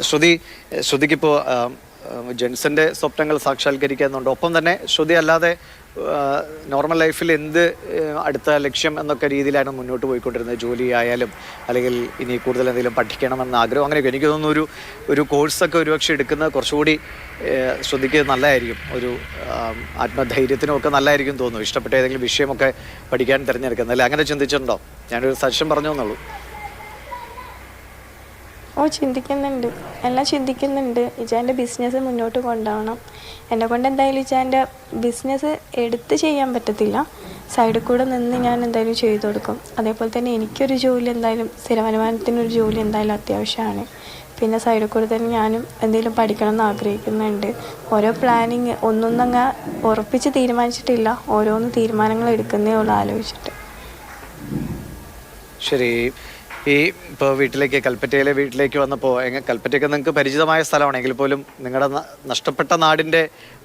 ശ്രുതി ശ്രുതിക്കിപ്പോൾ ജെൻസിന്റെ സ്വപ്നങ്ങൾ സാക്ഷാത്കരിക്കുന്നുണ്ട് ഒപ്പം തന്നെ ശ്രുതി അല്ലാതെ നോർമൽ ലൈഫിൽ എന്ത് അടുത്ത ലക്ഷ്യം എന്നൊക്കെ രീതിയിലാണ് മുന്നോട്ട് പോയിക്കൊണ്ടിരുന്നത്. ജോലി ആയാലും അല്ലെങ്കിൽ ഇനി കൂടുതൽ എന്തെങ്കിലും പഠിക്കണമെന്ന ആഗ്രഹം. അങ്ങനെയൊക്കെ എനിക്ക് തോന്നുന്നു ഒരു ഒരു കോഴ്സൊക്കെ ഒരുപക്ഷെ എടുക്കുന്നത് കുറച്ചുകൂടി ശ്രുതിക്ക് നല്ലതായിരിക്കും. ഒരു ആത്മധൈര്യത്തിനുമൊക്കെ നല്ലതായിരിക്കും തോന്നുന്നു. ഇഷ്ടപ്പെട്ട ഏതെങ്കിലും വിഷയമൊക്കെ പഠിക്കാൻ തിരഞ്ഞെടുക്കുന്നത്. അല്ലെ? അങ്ങനെ ചിന്തിച്ചിട്ടുണ്ടോ? ഞാനൊരു സജഷൻ പറഞ്ഞു എന്നുള്ളൂ. ചിന്തിക്കുന്നുണ്ട്. എല്ലാം ചിന്തിക്കുന്നുണ്ട്. ഇജാന്റെ ബിസിനസ് മുന്നോട്ട് കൊണ്ടുപോകണം. എന്നെ കൊണ്ട് എന്തായാലും ഇജാന്റെ ബിസിനസ് എടുത്ത് ചെയ്യാൻ പറ്റത്തില്ല. സൈഡിൽ കൂടെ നിന്ന് ഞാൻ എന്തായാലും ചെയ്തു കൊടുക്കും. അതേപോലെ തന്നെ എനിക്കൊരു ജോലി എന്തായാലും സ്ഥിര വരുമാനത്തിനൊരു ജോലി എന്തായാലും അത്യാവശ്യമാണ്. പിന്നെ സൈഡിൽ കൂടെ തന്നെ ഞാനും എന്തെങ്കിലും പഠിക്കണം എന്ന് ആഗ്രഹിക്കുന്നുണ്ട്. ഓരോ പ്ലാനിങ് ഒന്നൊന്നങ്ങ് ഉറപ്പിച്ച് തീരുമാനിച്ചിട്ടില്ല. ഓരോന്ന് തീരുമാനങ്ങൾ എടുക്കുന്നേ ഉള്ളൂ ആലോചിച്ചിട്ട്. ശരി. ഈ ഇപ്പോൾ വീട്ടിലേക്ക് കൽപ്പറ്റയിലെ വീട്ടിലേക്ക് വന്നപ്പോൾ എങ്ങനെ കൽപ്പറ്റയൊക്കെ നിങ്ങൾക്ക് പരിചിതമായ സ്ഥലമാണെങ്കിൽ പോലും നിങ്ങളുടെ നഷ്ടപ്പെട്ട നാടിന്റെ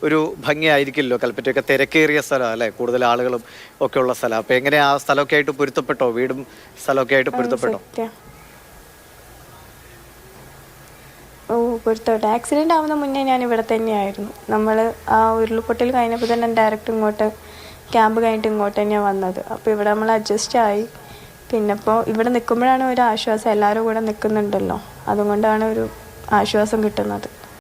ഒരു ഭംഗിയായിരിക്കില്ലല്ലോ. കൽപ്പറ്റയൊക്കെ തിരക്കേറിയ സ്ഥലമാണ് അല്ലേ? കൂടുതൽ ആളുകളും ഒക്കെ ഉള്ള സ്ഥലം. അപ്പോൾ എങ്ങനെ ആ സ്ഥലമൊക്കെ ആയിട്ട് പൊരുത്തപ്പെട്ടോ? വീടും സ്ഥലമൊക്കെ ആയിട്ട് പൊരുത്തപ്പെട്ടോ? ഓ പൊരുത്തോട്ടെ ആക്സിഡന്റ് ആവുന്ന മുന്നേ ഞാൻ ഇവിടെ തന്നെയായിരുന്നു. നമ്മൾ ആ ഉരുൾപൊട്ടൽ കഴിഞ്ഞപ്പോൾ തന്നെ ഡയറക്റ്റ് ഇങ്ങോട്ട് ക്യാമ്പ് കഴിഞ്ഞിട്ട് ഇങ്ങോട്ട് തന്നെയാണ് വന്നത്. അപ്പോൾ ഇവിടെ നമ്മൾ അഡ്ജസ്റ്റ് ആയി. പിന്നെ ഇപ്പോൾ ഇവിടെ നിൽക്കുമ്പോഴാണ് ഒരു ആശ്വാസം. എല്ലാവരും കൂടെ നിൽക്കുന്നുണ്ടല്ലോ അതുകൊണ്ടാണ് ഒരു ആശ്വാസം കിട്ടുന്നത്.